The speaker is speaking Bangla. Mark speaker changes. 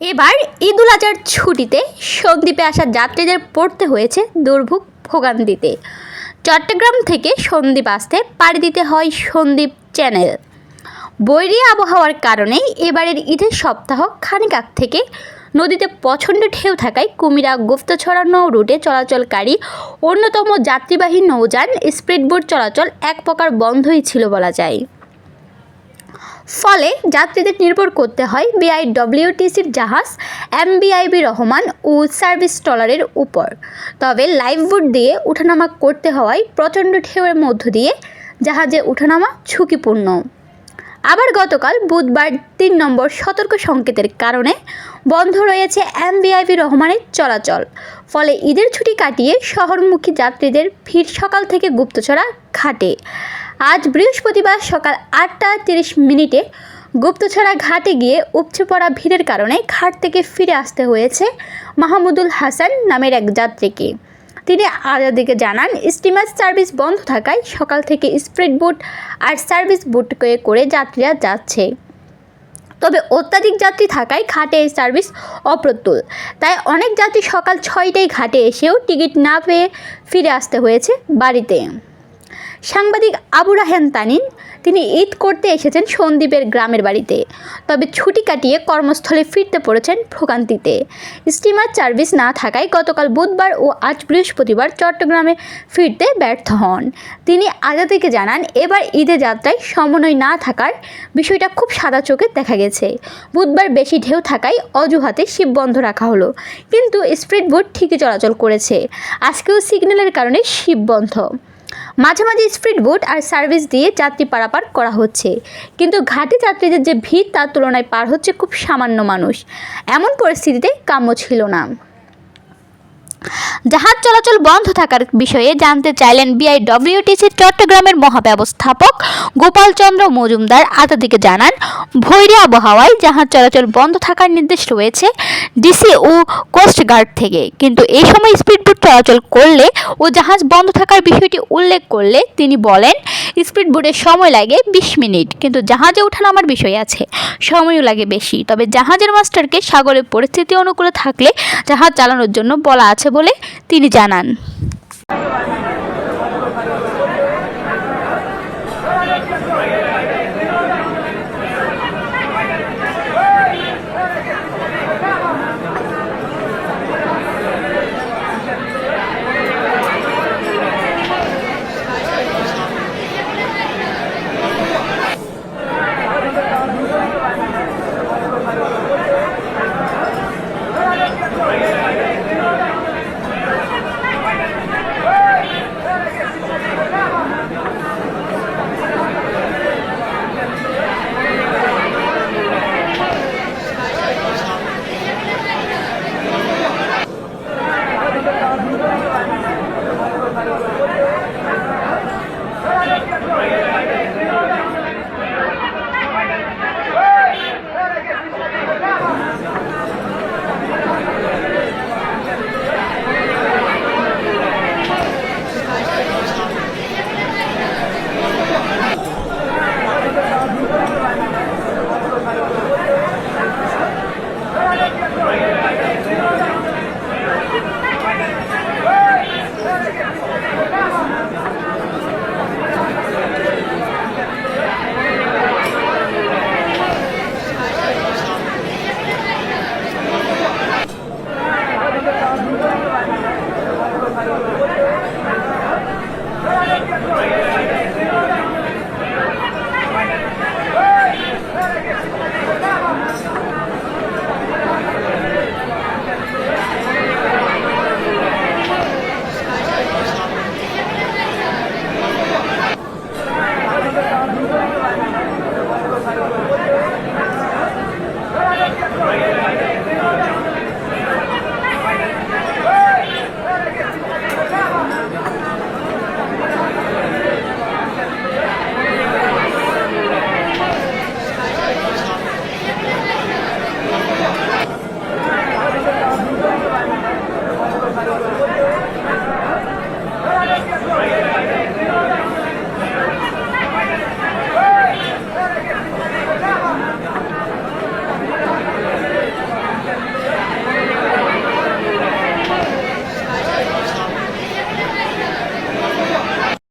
Speaker 1: এবার ঈদ উল আজহার ছুটিতে সন্দ্বীপে আসা যাত্রীদের পড়তে হয়েছে দুর্ভোগ ভোগান্তিতে। চট্টগ্রাম থেকে সন্দ্বীপ আসতে পাড়ি দিতে হয় সন্দ্বীপ চ্যানেল। বৈরী আবহাওয়ার কারণে এবারের ঈদের সপ্তাহ খানিক আগ থেকে নদীতে প্রচণ্ড ঢেউ থাকায় কুমিরা গুপ্তছড়া নৌ রুটে চলাচলকারী, অন্যতম যাত্রীবাহী নৌযান, স্পিডবোট চলাচল এক প্রকার বন্ধই ছিল বলা যায়। ফলে যাত্রীদের নির্ভর করতে হয় বিআইডব্লিউটিসির জাহাজ এমবিআইবি রহমান ও সার্ভিস ট্রলারের উপর। তবে লাইফবোট দিয়ে উঠানামা করতে হওয়ায় প্রচণ্ড ঢেউয়ের মধ্য দিয়ে জাহাজে উঠানামা ঝুঁকিপূর্ণ। আবার গতকাল বুধবার তিন নম্বর সতর্ক সংকেতের কারণে বন্ধ রয়েছে এমবিআইবি রহমানের চলাচল। ফলে ঈদের ছুটি কাটিয়ে শহরমুখী যাত্রীদের ভিড় সকাল থেকে গুপ্তছড়া ঘাটে। আজ বৃহস্পতিবার সকাল আটটা তিরিশ মিনিটে গুপ্তছড়া ঘাটে গিয়ে উপচে পড়া ভিড়ের কারণে ঘাট থেকে ফিরে আসতে হয়েছে মাহমুদুল হাসান নামের এক যাত্রীকে। তিনি আজাদিকে জানান স্টিমার সার্ভিস বন্ধ থাকায় সকাল থেকে স্পিড বোট আর সার্ভিস বোটকে করে যাত্রীরা যাচ্ছে। তবে অত্যাধিক যাত্রী থাকায় ঘাটে এই সার্ভিস অপ্রতুল। তাই অনেক যাত্রী সকাল ছয়টায় ঘাটে এসেও টিকিট না পেয়ে ফিরে আসতে হয়েছে বাড়িতে। সাংবাদিক আবু রাহেন তানিন, তিনি ঈদ করতে এসেছেন সন্দ্বীপের গ্রামের বাড়িতে, তবে ছুটি কাটিয়ে কর্মস্থলে ফিরতে পড়েছেন ভোগান্তিতে। স্টিমার সার্ভিস না থাকায় গতকাল বুধবার ও আজ বৃহস্পতিবার চট্টগ্রামে ফিরতে ব্যর্থ হন। তিনি আজাদিকে জানান, এবার ঈদে যাত্রায় সমন্বয় না থাকার বিষয়টা খুব সাদা চোখে দেখা গেছে। বুধবার বেশি ঢেউ থাকায় অজুহাতে শিব বন্ধ রাখা হলো, কিন্তু স্পিড বোট ঠিকই চলাচল করেছে। আজকেও সিগন্যালের কারণে শিব বন্ধ। মাঝে মাঝে স্পিড বোট আর সার্ভিস দিয়ে যাত্রী পারাপার করা হচ্ছে। কিন্তু ঘাটে যাত্রীদের যে ভিড় তার তুলনায় পার হচ্ছে খুব সামান্য মানুষ। এমন পরিস্থিতিতে কাম্য ছিল না। জাহাজ চলাচল বন্ধ থাকার বিষয়ে জানতে চাইলেন বিআইডব্লিউটিসি চট্টগ্রামের মহাব্যবস্থাপক গোপালচন্দ্র মজুমদার। আতাদিকে জানান, ভৈরী আবহাওয়ায় জাহাজ চলাচল বন্ধ থাকার নির্দেশ রয়েছে ডিসি ও কোস্টগার্ড থেকে। কিন্তু এই সময় স্পিডবোট চলাচল করলে ও জাহাজ বন্ধ থাকার বিষয়টি উল্লেখ করলে তিনি বলেন, স্পিডবোটের সময় লাগে বিশ মিনিট, কিন্তু জাহাজে ওঠানামার বিষয় আছে, সময়ও লাগে বেশি। তবে জাহাজের মাস্টারকে সাগরের পরিস্থিতি অনুকূলে থাকলে জাহাজ চালানোর জন্য বলা আছে বলে তিনি জানান।